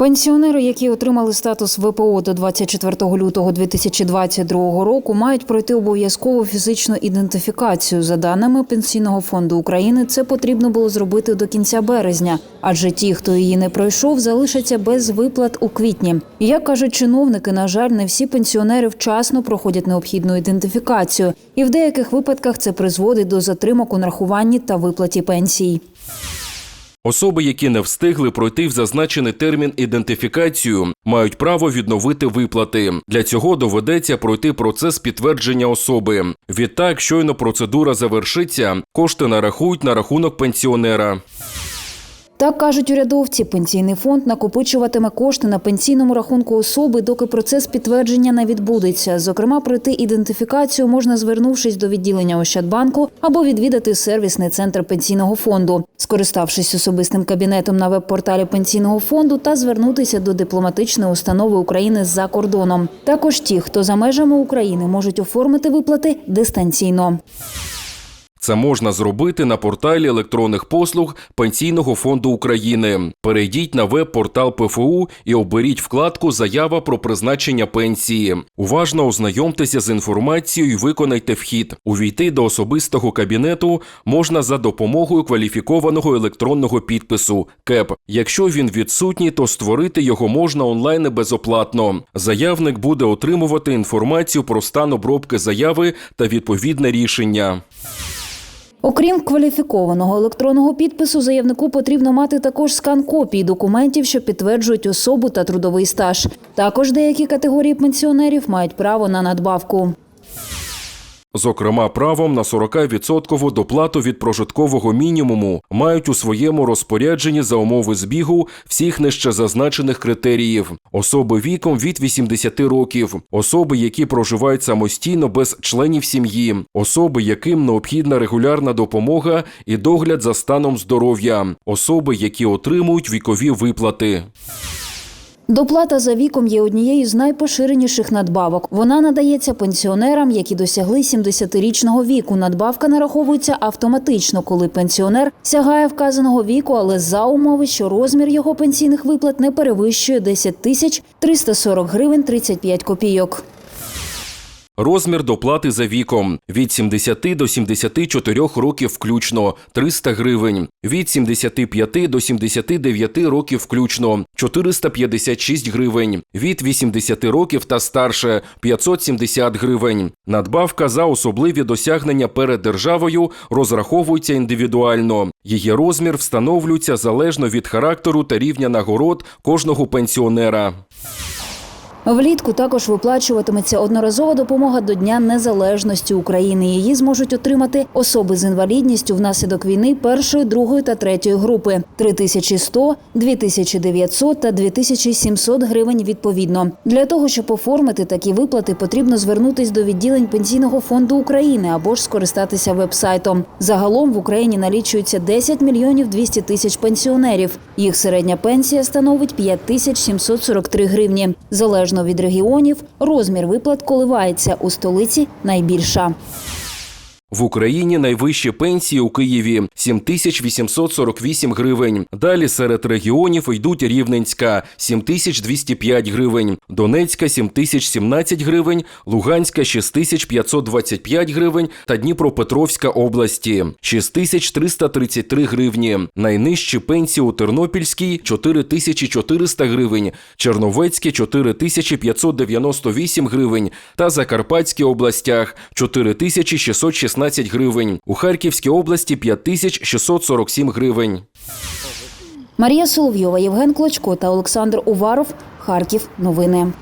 Пенсіонери, які отримали статус ВПО до 24 лютого 2022 року, мають пройти обов'язкову фізичну ідентифікацію. За даними Пенсійного фонду України, це потрібно було зробити до кінця березня, адже ті, хто її не пройшов, залишаться без виплат у квітні. Як кажуть чиновники, на жаль, не всі пенсіонери вчасно проходять необхідну ідентифікацію, і в деяких випадках це призводить до затримок у нарахуванні та виплаті пенсій. Особи, які не встигли пройти в зазначений термін ідентифікацію, мають право відновити виплати. Для цього доведеться пройти процес підтвердження особи. Відтак, щойно процедура завершиться, кошти нарахують на рахунок пенсіонера. Так кажуть урядовці, пенсійний фонд накопичуватиме кошти на пенсійному рахунку особи, доки процес підтвердження не відбудеться. Зокрема, пройти ідентифікацію можна звернувшись до відділення Ощадбанку або відвідати сервісний центр пенсійного фонду, скориставшись особистим кабінетом на веб-порталі пенсійного фонду та звернутися до дипломатичної установи України за кордоном. Також ті, хто за межами України, можуть оформити виплати дистанційно. Це можна зробити на порталі електронних послуг Пенсійного фонду України. Перейдіть на веб-портал ПФУ і оберіть вкладку Заява про призначення пенсії. Уважно ознайомтеся з інформацією і виконайте вхід. Увійти до особистого кабінету можна за допомогою кваліфікованого електронного підпису КЕП. Якщо він відсутній, то створити його можна онлайн і безоплатно. Заявник буде отримувати інформацію про стан обробки заяви та відповідне рішення. Окрім кваліфікованого електронного підпису, заявнику потрібно мати також скан копій документів, що підтверджують особу та трудовий стаж. Також деякі категорії пенсіонерів мають право на надбавку. Зокрема, правом на 40% доплату від прожиткового мінімуму мають у своєму розпорядженні за умови збігу всіх нижче зазначених критеріїв: особи віком від 80 років, особи, які проживають самостійно без членів сім'ї, особи, яким необхідна регулярна допомога і догляд за станом здоров'я, особи, які отримують вікові виплати. Доплата за віком є однією з найпоширеніших надбавок. Вона надається пенсіонерам, які досягли 70-річного віку. Надбавка нараховується автоматично, коли пенсіонер сягає вказаного віку, але за умови, що розмір його пенсійних виплат не перевищує 10 тисяч 340 гривень 35 копійок. Розмір доплати за віком від 70 до 74 років включно 300 гривень, від 75 до 79 років включно 456 гривень, від 80 років та старше 570 гривень. Надбавка за особливі досягнення перед державою розраховується індивідуально. Її розмір встановлюється залежно від характеру та рівня нагород кожного пенсіонера. Влітку також виплачуватиметься одноразова допомога до Дня Незалежності України. Її зможуть отримати особи з інвалідністю внаслідок війни першої, другої та третьої групи 3100, 2900 та 2700 гривень відповідно. Для того, щоб оформити такі виплати, потрібно звернутись до відділень Пенсійного фонду України або ж скористатися веб-сайтом. Загалом в Україні налічується 10 мільйонів 200 тисяч пенсіонерів. Їх середня пенсія становить 5743 гривні. Залежно від регіонів, розмір виплат коливається у столиці найбільша. В Україні найвищі пенсії у Києві 7848 гривень. Далі серед регіонів йдуть Рівненська 7205 гривень, Донецька 7017 гривень, Луганська 6525 гривень та Дніпропетровська області 6333 гривні. Найнижчі пенсії у Тернопільській 4400 гривень, Черновецькій 4598 гривень та Закарпатській областях 4616 гривень. У Харківській області 5647 гривень. Марія Соловйова, Євген Клочко та Олександр Уваров. Харків. Новини.